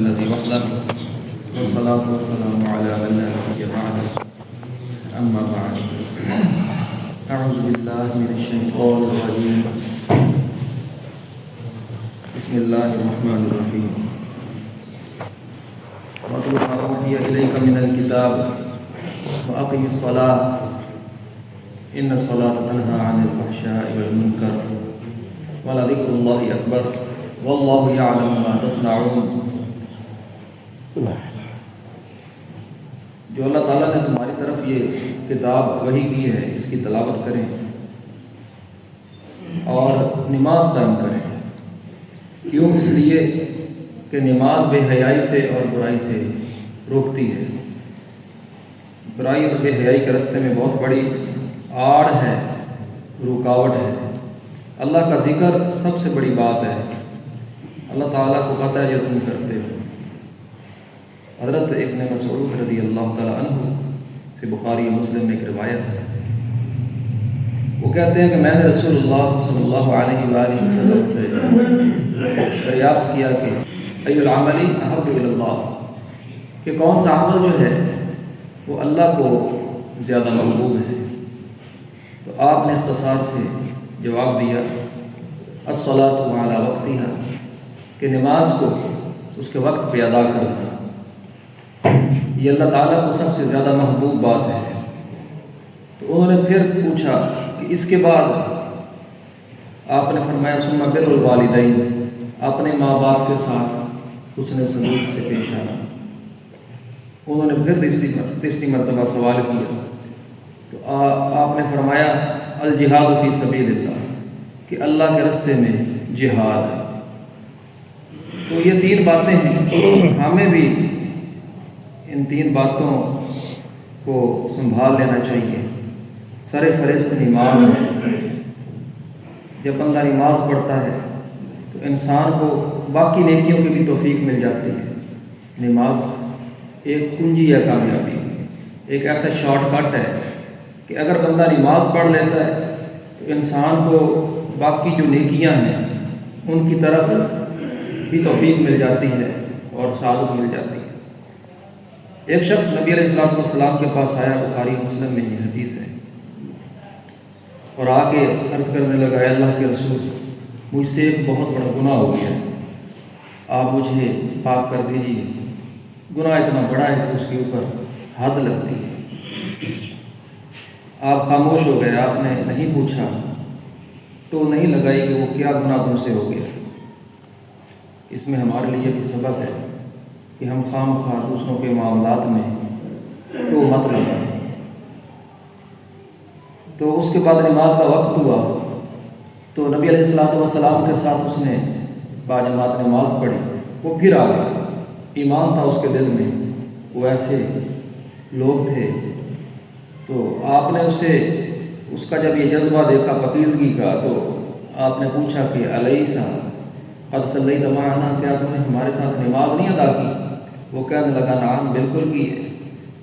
الذي وحده والصلاة والسلام على من لا نبي بعده. أما بعد أعوذ بالله من الشيطان الرجيم. بسم الله الرحمن الرحيم. واتل ما أوحي إليك من الكتاب وأقم الصلاة. إن الصلاة تنهى عن الفحشاء والمنكر ولذكر الله أكبر. والله يعلم ما تصنعون. جو اللہ تعالیٰ نے تمہاری طرف یہ کتاب وہی کی ہے، اس کی تلاوت کریں اور نماز قائم کریں۔ کیوں؟ اس لیے کہ نماز بے حیائی سے اور برائی سے روکتی ہے۔ برائی اور بے حیائی کے رستے میں بہت بڑی آڑ ہے، رکاوٹ ہے۔ اللہ کا ذکر سب سے بڑی بات ہے۔ اللہ تعالیٰ کو پتہ ہے جو تم کرتے ہو۔ حضرت ابن مسعود رضی اللہ تعالیٰ عنہ سے بخاری مسلم میں ایک روایت ہے۔ وہ کہتے ہیں کہ میں نے رسول اللہ صلی اللہ علیہ وآلہ وسلم سے دریافت کیا کہ ای العملی احب اللہ کہ کون سا عمل جو ہے وہ اللہ کو زیادہ محبوب ہے۔ تو آپ نے اختصار سے جواب دیا الصلاۃ علی وقتها، کہ نماز کو اس کے وقت پہ ادا کرنا۔ یہ اللہ تعالیٰ کو سب سے زیادہ محبوب بات ہے۔ تو انہوں نے پھر پوچھا کہ اس کے بعد آپ نے فرمایا سما بر الوالدین اپنے ماں باپ کے ساتھ اس نے سلوک سے پیش آنا۔ انہوں نے پھر تیسری تیسری مرتبہ سوال کیا۔ تو آپ نے فرمایا، الجہاد فی سبیل اللہ کہ اللہ کے رستے میں جہاد۔ ہے تو یہ تین باتیں ہیں۔ ہمیں بھی ان تین باتوں کو سنبھال لینا چاہیے۔ سر فہرست نماز ہے جب بندہ نماز پڑھتا ہے، تو انسان کو باقی نیکیوں کی بھی توفیق مل جاتی ہے۔ نماز ایک کنجی ہے کامیابی۔ ایک ایسا شارٹ کٹ ہے کہ اگر بندہ نماز پڑھ لیتا ہے، تو انسان کو باقی جو نیکیاں ہیں، ان کی طرف بھی توفیق مل جاتی ہے اور سعادت مل جاتی ہے۔ ایک شخص نبی علیہ السلام والسلام کے پاس آیا، بخاری مسلم میں یہ حدیث ہے۔ اور آگے عرض کرنے لگا ہے اللہ کے رسول، مجھ سے ایک بہت بڑا گناہ ہو گیا۔ آپ مجھے پاک کر دیجیے گناہ اتنا بڑا ہے کہ اس کے اوپر حد لگتی ہے۔ آپ خاموش ہو گئے، آپ نے نہیں پوچھا تو نہیں لگائی کہ وہ کیا گناہ تم سے ہو گیا۔ اس میں ہمارے لیے بھی سبق ہے۔ کہ ہم خام خواہ دوسروں کے معاملات میں تو مت لگائیں تو اس کے بعد نماز کا وقت ہوا تو نبی علیہ السلاۃ والسلام کے ساتھ اس نے باجماعت نماز پڑھی۔ وہ پھر آ گیا۔ ایمان تھا اس کے دل میں۔ وہ ایسے لوگ تھے۔ تو آپ نے اسے اس کا جب یہ جذبہ دیکھا پکیزگی کا تو آپ نے پوچھا کہ علیہ صاحب قد صلی تمہارا کیا تم نے ہمارے ساتھ نماز نہیں ادا کی؟ وہ کہنے لگا نام بالکل کی ہے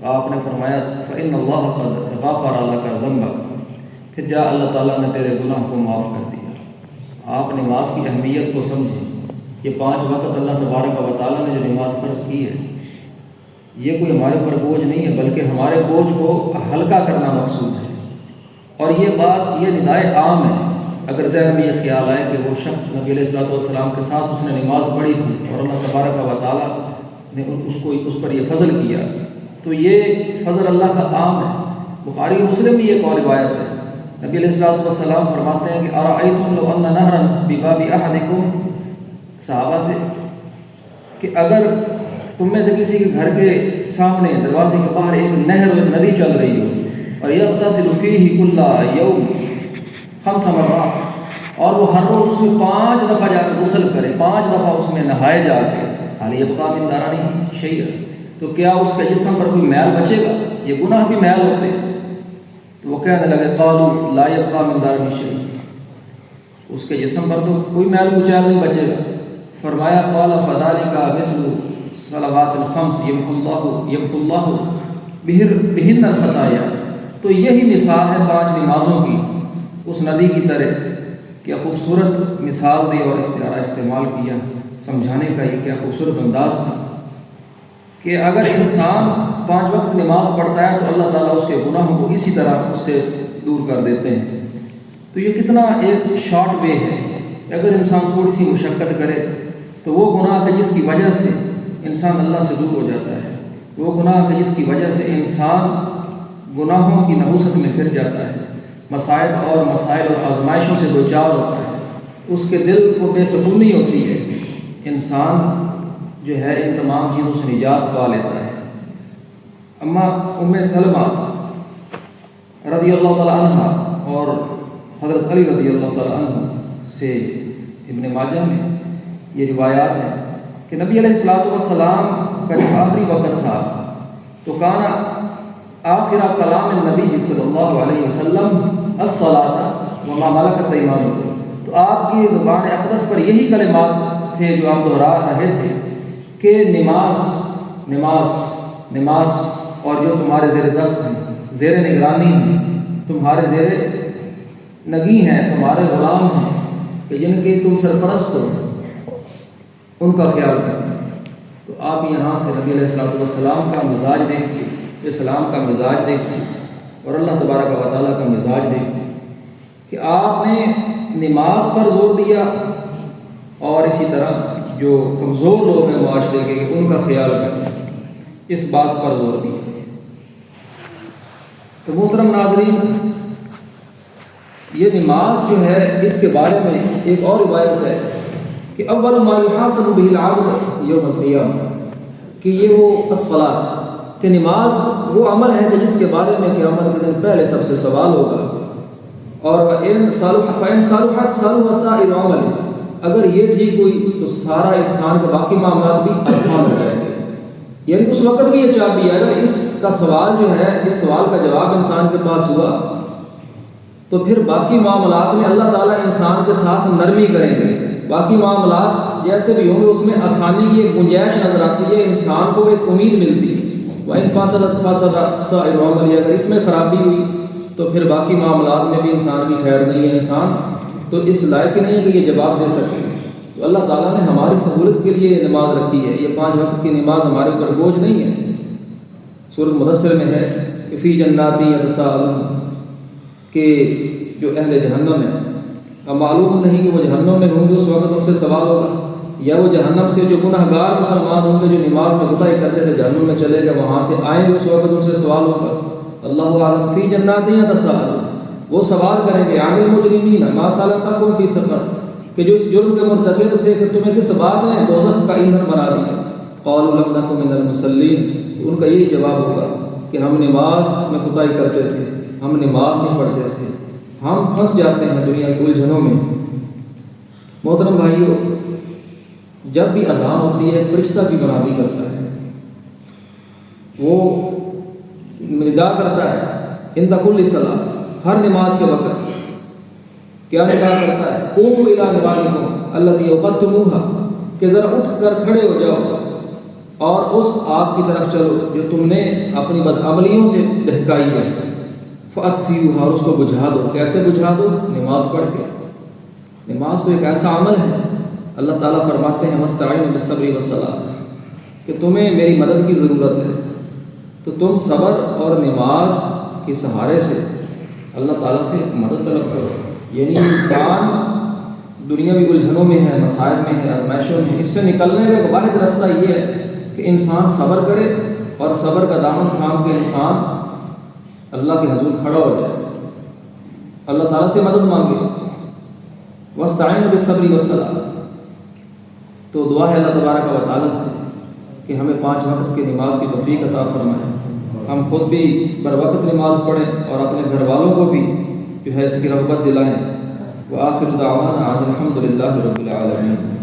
تو آپ نے فرمایا فن اللہ قد غافر اللہ کا ذنب پھر جا، اللہ تعالیٰ نے تیرے گناہ کو معاف کر دیا۔ آپ نماز کی اہمیت کو سمجھیں۔ یہ پانچ وقت اللہ تبارک و تعالیٰ نے جو نماز فرض کی ہے، یہ کوئی ہمارے اوپر بوجھ نہیں ہے، بلکہ ہمارے بوجھ کو ہلکا کرنا مقصود ہے۔ اور یہ بات، یہ ندائے عام ہے۔ اگر ذہن میں یہ خیال آئے کہ وہ شخص نبی علیہ السلاۃ والسلام کے ساتھ اس نے نماز پڑھی تھی اور اللہ تبارک و تعالیٰ نے اس کو اس پر یہ فضل کیا۔ تو یہ فضل اللہ کا عام ہے۔ بخاری مسلم بھی یہ قول روایت ہے۔ نبی علیہ السلاۃ والسلام فرماتے ہیں کہ ارائیتم لو ان نہرا بباب احدکم؟ صحابہ سے کہ اگر تم میں سے کسی کے گھر کے سامنے دروازے کے باہر ایک نہر ایک ندی چل رہی ہو اور یہ غتصل فیہ کل یوم خمس مرات اور وہ ہر روز اس میں پانچ دفعہ جا کر غسل کرے، پانچ دفعہ اس میں نہائے جا کے۔ حال یبقا من دارانی شیء تو کیا اس کے جسم پر کوئی میل بچے گا؟ یہ گناہ بھی میل ہوتے ہیں۔ تو وہ کہنے لگے، قالوا لا یبقا من دارانی شیء اس کے جسم پر تو کوئی میل کچیل نہیں بچے گا۔ فرمایا، قال فذلك مثل صلوات الخمس یمحو اللہ یمحو اللہ بہر بہن الخطایا تو یہی مثال ہے پانچ نمازوں کی۔ اس ندی کی طرح کہ خوبصورت مثال دی اور استعارہ استعمال کیا۔ سمجھانے کا یہ کیا خوبصورت انداز تھا کہ اگر انسان پانچ وقت نماز پڑھتا ہے تو اللہ تعالیٰ اس کے گناہوں کو اسی طرح اس سے دور کر دیتے ہیں۔ تو یہ کتنا ایک شارٹ وے ہے کہ اگر انسان تھوڑی سی مشقت کرے تو وہ گناہ ہے جس کی وجہ سے انسان اللہ سے دور ہو جاتا ہے، وہ گناہ ہے جس کی وجہ سے انسان گناہوں کی نحوست میں پھر جاتا ہے۔ مسائل اور مسائل اور آزمائشوں سے دو چار ہوتا ہے۔ اس کے دل کو بے سکونی ہوتی ہے۔ انسان جو ہے ان تمام چیزوں سے نجات پا لیتا ہے۔ اما ام سلمہ رضی اللہ تعالیٰ عنہ اور حضرت علی رضی اللہ تعالیٰ عنہ سے ابن ماجہ میں یہ روایات ہیں کہ نبی علیہ السلاۃ والسلام کا جو آخری وقت تھا، تو کانا آخر کلام نبی صلی اللہ علیہ وسلم الصلاۃ وما ملکت ایمانکم۔ آپ کی زبان اقدس پر یہی کلمات تھے جو آپ دہرا رہے تھے کہ نماز نماز نماز اور جو تمہارے زیر دست ہیں، زیر نگرانی ہیں، تمہارے زیر نگی ہیں، تمہارے غلام ہیں، کہ جن کے تم سرپرست ہو، ان کا خیال کرنا تو آپ یہاں سے نبی علیہ السلام والسلام کا مزاج دیکھتے اسلام کا مزاج دیکھتے اور اللہ تبارک و تعالیٰ کا مزاج دیکھتے کہ آپ نے نماز پر زور دیا اور اسی طرح جو کمزور لوگ ہیں معاشرے کے ان کا خیال کرنا اس بات پر زور دیا۔ تو محترم ناظرین، یہ نماز جو ہے، اس کے بارے میں ایک اور روایت ہے کہ اول مالحاصل به یوم القیامہ، کہ یہ وہ اصلاط کہ نماز وہ عمل ہے کہ جس کے بارے میں کہ عمل کے دن پہلے سب سے سوال ہوگا۔ اور اگر یہ ٹھیک ہوئی تو سارا انسان کے باقی معاملات بھی آسان ہو جائیں گے۔ یعنی اس وقت بھی یہ چاہ بھی اگر اس کا سوال جو ہے، اس سوال کا جواب انسان کے پاس ہوا، تو پھر باقی معاملات میں اللہ تعالیٰ انسان کے ساتھ نرمی کریں گے۔ باقی معاملات جیسے بھی ہوں گے، اس میں آسانی کی ایک گنجائش نظر آتی ہے۔ انسان کو ایک امید ملتی ہے۔ وہ انفاصل اگر اس میں خرابی ہوئی تو پھر باقی معاملات میں بھی انسان کی خیر نہیں ہے انسان، تو اس لائق نہیں ہے کہ یہ جواب دے سکے۔ تو اللہ تعالیٰ نے ہماری سہولت کے لیے یہ نماز رکھی ہے۔ یہ پانچ وقت کی نماز ہمارے اوپر بوجھ نہیں ہے۔ سورت مدثر میں ہے کہ فی جناتی کہ جو اہل جہنم ہے اب معلوم نہیں کہ وہ جہنم میں ہوں گے، اس وقت ان سے سوال ہوگا۔ یا وہ جہنم سے جو گناہ گار مسلمان ہوں گے جو نماز میں گتائی کرتے تھے، جہنم میں چلے گئے، وہاں سے آئیں گے، اس وقت ان سے سوال ہوگا۔ اللہ عالم فی جناتی تصال وہ سوال کریں گے، عامل مجرمین ما سالتا کم فی سفر؟ کہ جو اس جرم کے مرتکب سے کہ تمہیں کس بات نے دوزخ کا ایندھن بنا دیا؟ قول لم نکم من المسلین ان کا یہی جواب ہوگا کہ ہم نماز میں خدائی کرتے تھے، ہم نماز نہیں پڑھتے تھے۔ ہم پھنس جاتے ہیں دنیا کی الجھنوں میں۔ محترم بھائیوں جب بھی اذان ہوتی ہے، فرشتہ کی برابری کرتا ہے۔ وہ ندا کرتا ہے، ان تک صلاح، ہر نماز کے وقت۔ کیا نکاح کرتا ہے؟ قوم الا نبانی اللہ دی اوقت کہ ذرا اٹھ کر کھڑے ہو جاؤ اور اس آگ کی طرف چلو جو تم نے اپنی بدعملیوں سے دہکائی ہے۔ فی اور اس کو بجھا دو۔ کیسے بجھا دو؟ نماز پڑھ کے۔ نماز تو ایک ایسا عمل ہے۔ اللہ تعالیٰ فرماتے ہیں مستعین بصبری وسلام کہ تمہیں میری مدد کی ضرورت ہے۔ تو تم صبر اور نماز کے سہارے سے اللہ تعالیٰ سے مدد طلب کرو۔ یعنی انسان دنیا بھی الجھنوں میں ہے مسائل میں ہے ازمائشوں میں اس سے نکلنے کا ایک واحد رستہ یہ ہے کہ انسان صبر کرے اور صبر کا دامن تھام کے انسان اللہ کے حضور کھڑا ہو جائے۔ اللہ تعالیٰ سے مدد مانگے۔ وسطائن بصبری وسلم تو دعا ہے اللہ تبارک و تعالیٰ سے کہ ہمیں پانچ وقت کی نماز کی توفیق عطا فرمائے۔ ہم خود بھی بر وقت نماز پڑھیں اور اپنے گھر والوں کو بھی جو ہے اس کی رغبت دلائیں۔ وہ آخر دعوانا الحمد للہ رب العالمین۔